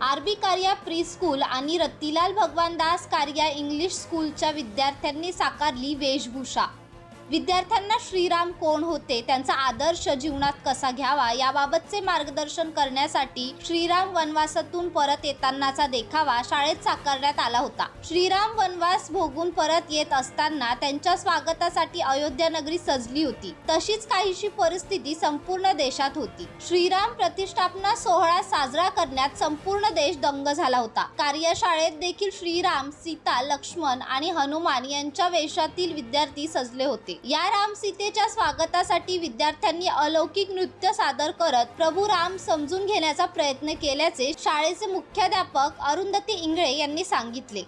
RB कार्या pre school आणि रत्तीलाल भगवान दास कार्या इंग्लिश स्कूलच्या विद्यार्थ्यांनी साकारली वेशभूषा. विद्यार्थ्यांना श्रीराम कोण होते? त्यांचा आदर्श जीवनात कसा घ्यावा? याबाबतचे मार्गदर्शन करण्यासाठी श्रीराम वनवासातून परत येतानाचा देखावा शाळेत साकारण्यात आला होता. श्रीराम वनवास भोगून परत येत असताना त्यांच्या स्वागतासाठी अयोध्या नगरी सजली होती. तशीच काहीशी परिस्थिती संपूर्ण देशात होती. श्रीराम प्रतिष्ठापना सोहळा साजरा करण्यात संपूर्ण देश दंग झाला होता. कार्यशाळेत देखील श्रीराम सीता लक्ष्मण आणि हनुमान यांच्या वेशातील विद्यार्थी सजले होते. या राम सीतेच्या स्वागतासाठी विद्यार्थ्यांनी अलौकिक नृत्य सादर करत प्रभू राम समजून घेण्याचा प्रयत्न केल्याचे शाळेचे मुख्याध्यापक अरुंधती इंगळे यांनी सांगितले.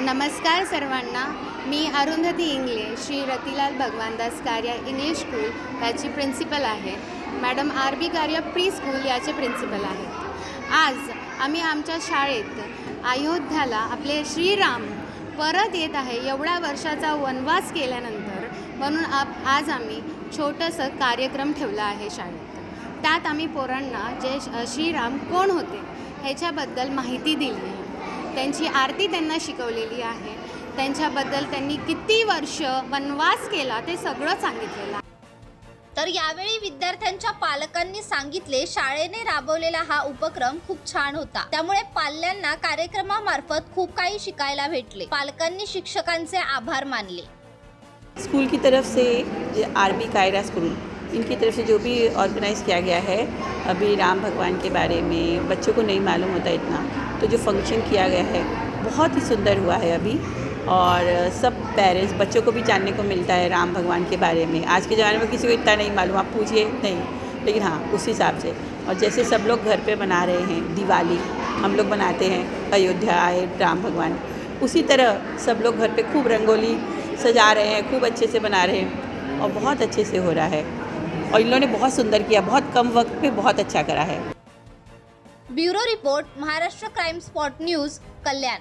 नमस्कार सर्वांना. मी अरुंधती इंगळे श्री रतिलाल भगवानदास कार्या इंग्लिश स्कूल याची प्रिन्सिपल आहे. Madam R B Karya preschool याचे प्रिन्सिपल आहेत आज आम्ही आमच्या शाळेत अयोध्याला आपले श्रीराम परत येत आहे एवढ्या वर्षाचा वनवास केल्यानंतर म्हणून आप आज आम्ही छोटंसं कार्यक्रम ठेवला आहे शाळेत. त्यात आम्ही पोरांना जे श- श्रीराम कोण होते ह्याच्याबद्दल माहिती दिली आहे. त्यांची आरती त्यांना शिकवलेली आहे. त्यांच्याबद्दल त्यांनी किती वर्ष वनवास केला ते सगळं सांगितलेलं आहे. तर यावेळी विद्यार्थ्यांच्या पालकांनी सांगितले शाळेने राबवलेला हा उपक्रम खूप छान होता. त्यामुळे पाल्यांना कार्यक्रमामार्फत खूप काही शिकायला भेटले. पालकांनी शिक्षकांचे आभार मानले. स्कूल की तरफ से आर बी कायरा स्कूल इनकी तरफ से जो भी ऑर्गेनाइज़ किया गया है अभी राम भगवान के बारे में बच्चों को नहीं मालूम होता इतना तो जो फंक्शन किया गया है बहुत ही सुंदर हुआ है अभी। और सब पेरेंट्स बच्चों को भी जानने को मिलता है राम भगवान के बारे में। आज के ज़माने में किसी को इतना नहीं मालूम, आप पूछिए, नहीं। लेकिन हाँ उस हिसाब से। और जैसे सब लोग घर पे बना रहे हैं, दिवाली, हम लोग बनाते हैं, अयोध्या आए, राम भगवान। उसी तरह सब लोग घर पे खूब रंगोली सजा रहे हैं, खूब अच्छे से बना रहे हैं और बहुत अच्छे से हो रहा है। और इन लोगों ने बहुत सुंदर किया, बहुत कम वक्त पे बहुत अच्छा करा है। Bureau report, Maharashtra crime spot news, Kalyan.